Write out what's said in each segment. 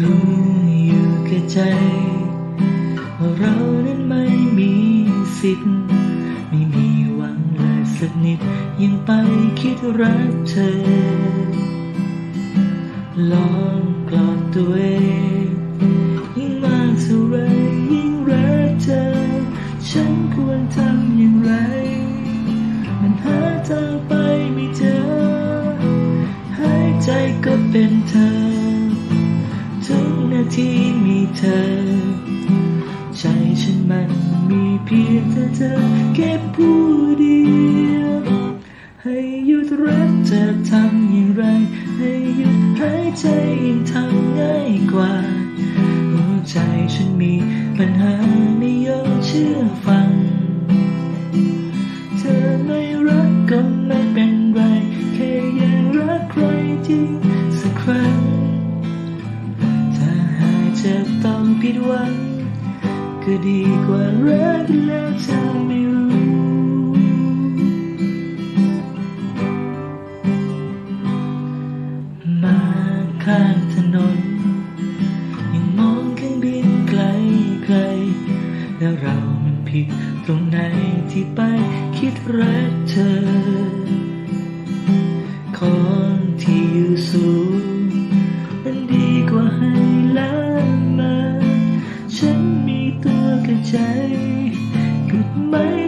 รู้อยู่แก่ใจว่าเรานั้นไม่มีสิทธิ์ ไม่มีหวังเลยสักนิด ยังไปคิดรักเธอ ลองกลอบตัวเองยิ่งมากเท่าไรยิ่งรักเธอ ฉันควรทำอย่างไร มันหาทางไปไม่เจอหายใจก็เป็นเธอ ทุกนาทีมีเธอ ใจฉันมันมีเพียงเธอเธอแค่ผู้เดียว ให้หยุดรักเธอทำอย่างไร ให้หยุดหายใจยิ่งทำง่ายกว่า หัวใจฉันมีปัญหาไม่ยอมเชื่อฟัง เธอไม่รักก็ไม่เป็นไร แค่ยากรักใครจ จะต้องผิดหวังก็ดีกว่ารักแล้วเธอไม่รู้มาข้างถนน ยังมองเครื่องบินไกลไกลๆแล้วเรามันผิดตรงไหนที่ไปคิดรักเธอ ขอ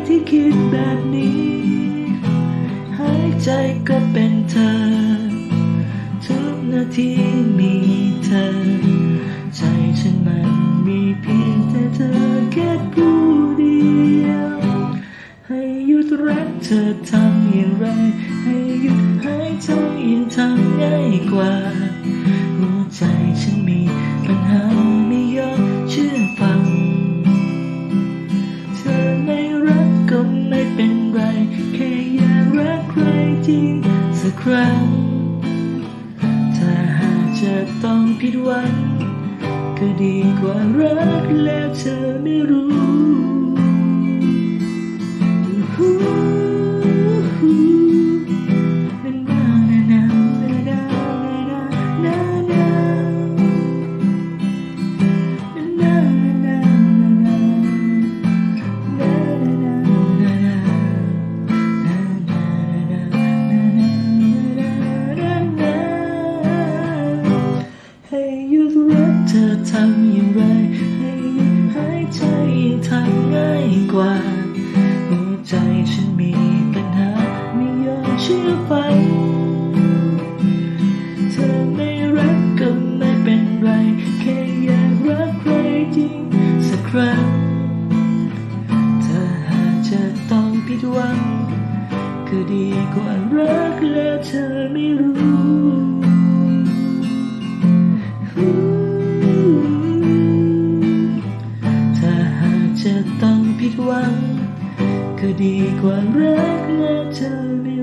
ที่คิดแบบนี้ หายใจก็เป็นเธอ ทุกนาทีมีเธอ ใจฉันมันมีเพียงแต่เธอแค่ผู้เดียว ให้หยุดรักเธอทำอย่างไร ให้หยุดหายใจยิ่งทำง่ายกว่า หัวใจฉันมีปัญหา จริงสักครั้ง ถ้าหากจะต้องผิดหวัง ก็ดีกว่ารักแล้วเธอไม่รู้ำอย่างไร ให้หยุดหายใจยิ่งทำง่ายกว่า หัวใจฉันมีปัญหาไม่ยอมเชื่อฟังเธอไม่รักก็ไม่เป็นไร แค่อยากรักใครจริงสักครั้งถ้าหากจะต้องผิดหวังก็ดีกว่ารักแล้วเธอไม่รู้ถ้ ผิดหวัง ก็ดีกว่ารักและเธอไม่